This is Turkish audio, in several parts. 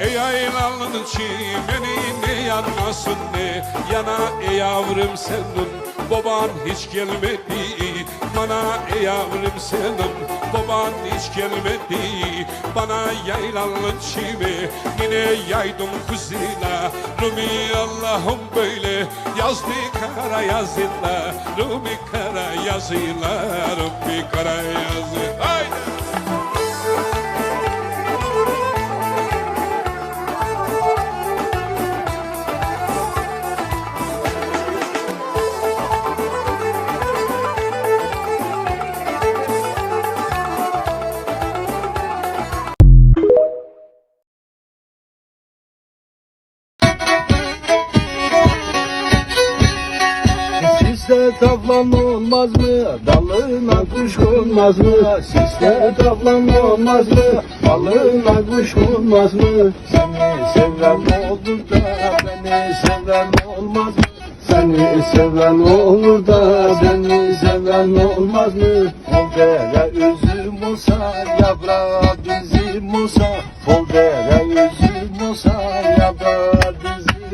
Ey aylanın çimeni ne yanmasın ne? Yana ey yavrum senin baban hiç gelmedi. Bana ey yavrum senin baban hiç gelmedi. Bana yaylanın çimi yine yaydım kuzina Rumi Allah'ım böyle yazdı kara yazıyla Rumi kara yazıyla Rumi kara yazıyla Haydi! Tavlan olmaz mı? Dalına kuş konmaz mı? Siste tavlan olmaz mı? Balına kuş konmaz mı? Seni seven olur da beni seven olmaz mı? Seni seven olur da beni seven olmaz mı? Fol dere üzüm olsa yaprağı bizim olsa Fol dere üzüm olsa yaprağı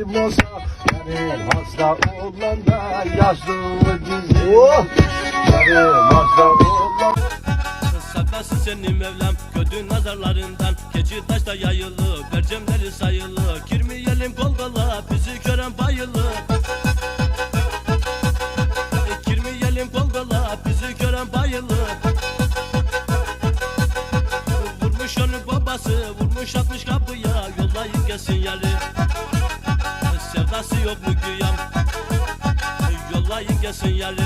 bizim olsa Yarın hasta olan da yaşlı bizim Yarın hasta olan Saklasın seni Mevlam kötü nazarlarından. Keçi taşta yayılı Bercemleri sayılı. Girmeyelim kol kola Bizi gören bayılı Yollayın gelsin yali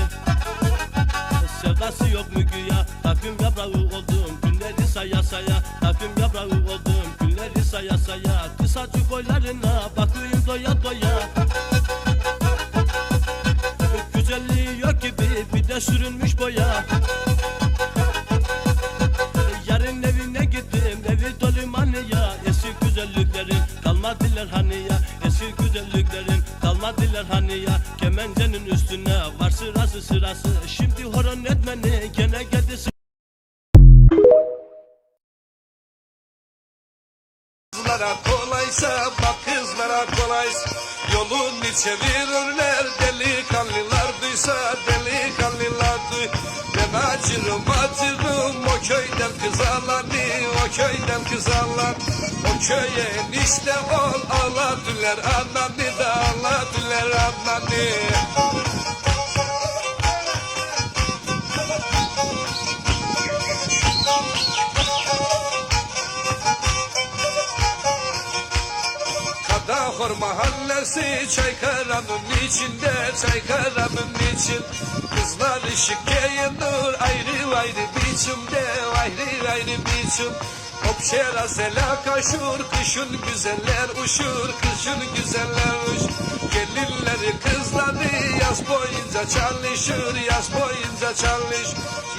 Sevdası yok mu güya? Takvim yaprağı oldum günleri saya saya. Takvim yaprağı oldum günleri saya saya. Kısacık boylarına bakayım doya doya. Güzelliği yok gibi bir de sürünmüş boya. Yarın evine gittim evi dolu manya Eski güzelliklerin kalmadılar hani ya Eski güzelliklerin kalmadılar hani ya sırası Şimdi horon etmeni gene geldi Kızlara kolaysa bak kızlara kolay. Yolun çevirirler delikanlılar duysa delikanlılar duy. Ben acırım acırım o köyden kız alanı o köyden kız O köye enişte ol ağladılar ananı da ağladılar. ananı Kadahor mahallesi Çaykara'nın içinde Çaykara'nın için. Kızlar ışık yayınır ayrı ayrı biçimde Ayrı ayrı biçim. Hop şerazela kaşur Kışın güzeller uçur Kışın güzeller uç Gelinleri kızları yaz boyunca çalışır Yaz boyunca çalış.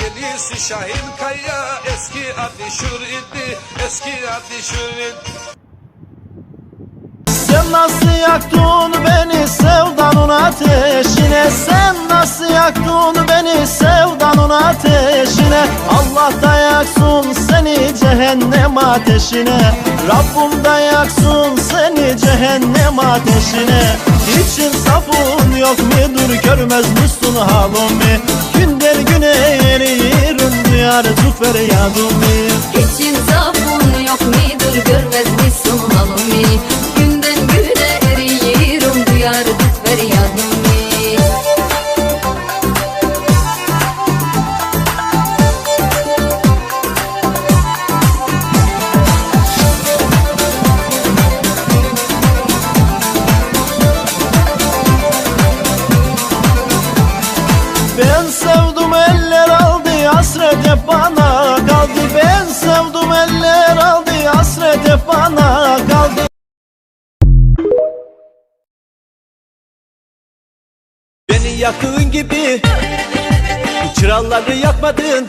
Yenisi Şahin Kaya Eski adı Şur idi Eski adı Şur idi Nasıl yaktın beni sevdanın ateşine? Sen nasıl yaktın beni sevdanın ateşine? Allah da yaksın seni cehennem ateşine. Rabbim da yaksın seni cehennem ateşine. Hiç insafın yok mudur görmez misin halimi? Günden güne eriyorum duyar tut feryadımı Hiç yaktığın gibi. Çıraları yakmadın.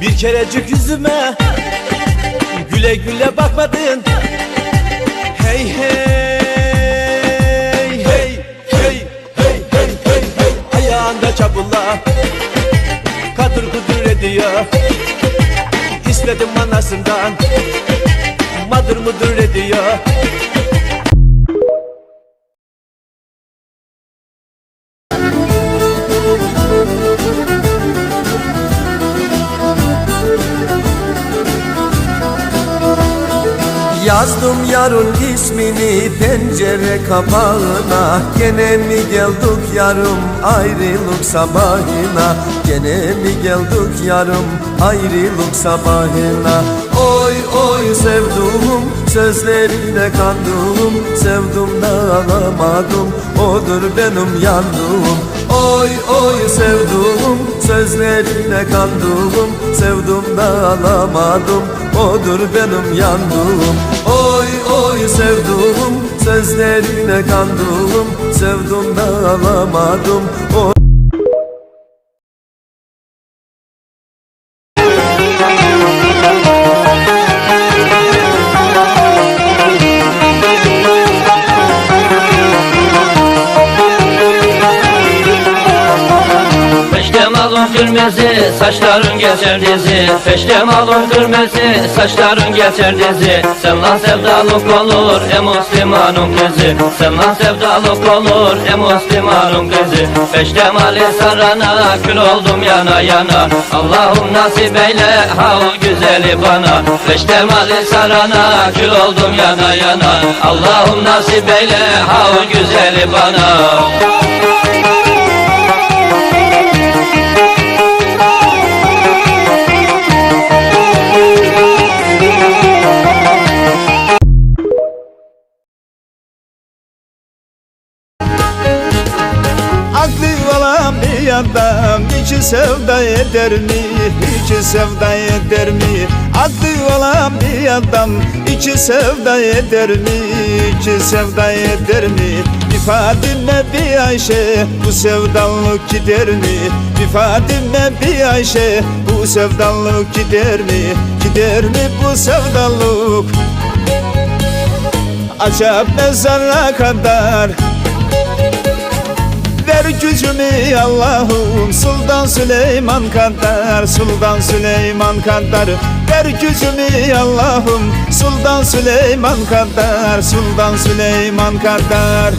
Bir kerecik yüzüme Güle güle bakmadın. Hey hey hey hey hey hey hey hey. Ayağında çabulla Kadır kudur ediyor. İstedim anasından Madır mıdır ediyor yarın ismini pencere kapağına. Gene mi geldik yarım ayrılık sabahına? Gene mi geldik yarım ayrılık sabahına Oy oy sevduğum sözlerine kandım. Sevdim da alamadım odur benim yandım. Oy oy sevduğum sözlerine kandım. Sevdim da alamadım odur benim yandım. Oy oy sevduğum sözlerine kandım. Sevdim da alamadım o Peştemalın kırmızı saçların geçer dizi. Peştemalın kırmızı saçların geçer dizi. Sen lan sevdalık olur e Müslümanın kızı. Sen lan sevdalık olur e Müslümanın kızı. Peştemali sarana kül oldum yana yana. Allah'ım nasip eyle ha o güzeli bana. Peştemali sarana kül oldum yana yana. Allah'ım nasip eyle ha o güzeli bana sevda eder mi? İçi sevda eder mi? Aklı olan bir adam içi sevda eder mi? İçi sevda eder mi? Bir Fadime bir Ayşe bu sevdalık gider mi? Bir Fadime bir Ayşe bu sevdalık gider mi? Gider mi bu sevdalık? Acaba mezara kadar Ver gücümü Allah'ım Sultan Süleyman kadar Sultan Süleyman kadar Ver gücümü Allah'ım Sultan Süleyman kadar Sultan Süleyman kadar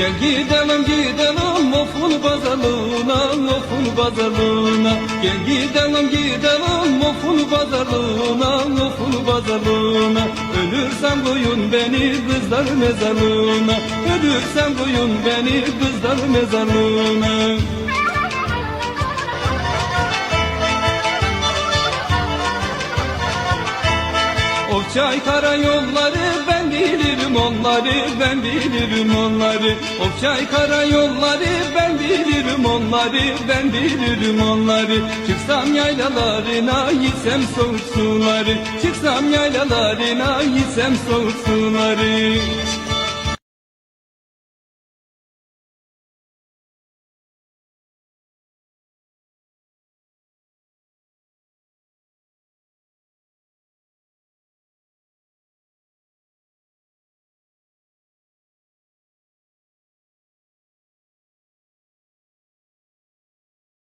Gel gidelim gidelim oful pazarlığına oful pazarlığına Gel gidelim gidelim oful pazarlığına oful pazarlığına Ölürsem koyun beni kızlar mezarlığına. Ölürsem koyun beni kızlar mezarlığına Of çay kara yolları ben bilirim onları ben bilirim onları. Of çay kara yolları ben bilirim onları ben bilirim onları. Çıksam yaylalarına yitsem soğuk suları. Çıksam yaylalarına yitsem soğuk suları